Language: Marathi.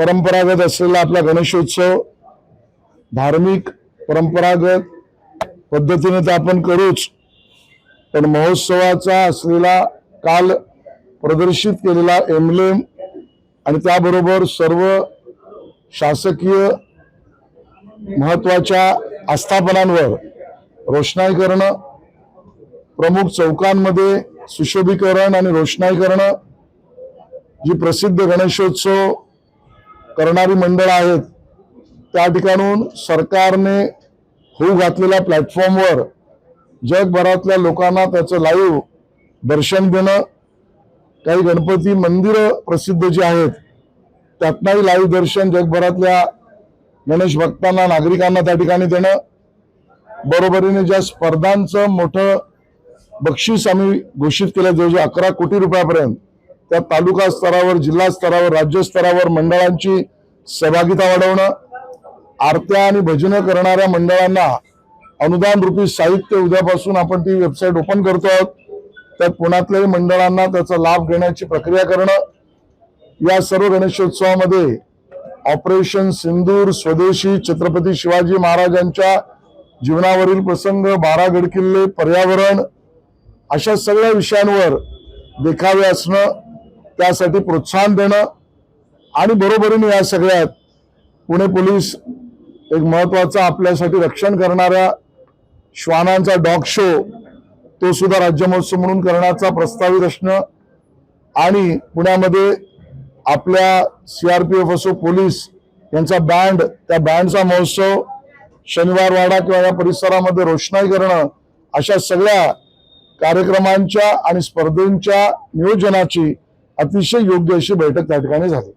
परंपरागत असलेला आपला गणेशोत्सव धार्मिक परंपरागत पद्धतीने तर आपण करूच पण महोत्सवाचा असलेला काल प्रदर्शित केलेला एमलेम आणि त्याबरोबर सर्व शासकीय महत्त्वाच्या आस्थापनांवर रोषणाई करणं प्रमुख चौकांमध्ये सुशोभीकरण आणि रोषणाई करणं जी प्रसिद्ध गणेशोत्सव करणारी मंडळ आहेत. त्या ठिकाणून सरकारने होऊ घातलेल्या प्लॅटफॉर्मवर जगभरातल्या लोकांना त्याचं लाईव्ह दर्शन देणं काही गणपती मंदिरं प्रसिद्ध जी आहेत त्यातनंही लाईव्ह दर्शन जगभरातल्या गणेश भक्तांना नागरिकांना त्या ठिकाणी देणं. बरोबरीने ज्या स्पर्धांचं मोठं बक्षीस आम्ही घोषित केलं जवळजवळ अकरा कोटी रुपयापर्यंत त्या तालुका स्तरावर जिल्हा स्तरावर राज्य स्तरावर मंडळांची सहभागिता वाढवणं आरत्या आणि भजनं करणाऱ्या मंडळांना अनुदान रूपी साहित्य उद्यापासून आपण ती वेबसाईट ओपन करतो आहोत. त्यात पुण्यातल्याही मंडळांना त्याचा लाभ घेण्याची प्रक्रिया करणं. या सर्व गणेशोत्सवामध्ये ऑपरेशन सिंदूर स्वदेशी छत्रपती शिवाजी महाराजांच्या जीवनावरील प्रसंग बारा गडकिल्ले पर्यावरण अशा सगळ्या विषयांवर देखावे असणं त्यासाठी प्रोत्साहन देणं आणि बरोबरीने या सगळ्यात पुणे पोलीस एक महत्त्वाचा आपल्यासाठी रक्षण करणाऱ्या श्वानांचा डॉग शो तो सुद्धा राज्य महोत्सव म्हणून करण्याचा प्रस्तावित असणं आणि पुण्यामध्ये आपल्या सी आर पी एफ असो पोलीस यांचा बँड त्या बँडचा महोत्सव शनिवारवाडा किंवा या परिसरामध्ये रोषणाई करणं अशा सगळ्या कार्यक्रमांच्या आणि स्पर्धेंच्या नियोजनाची अतिशय योग्य अशी बैठक त्या ठिकाणी झाली.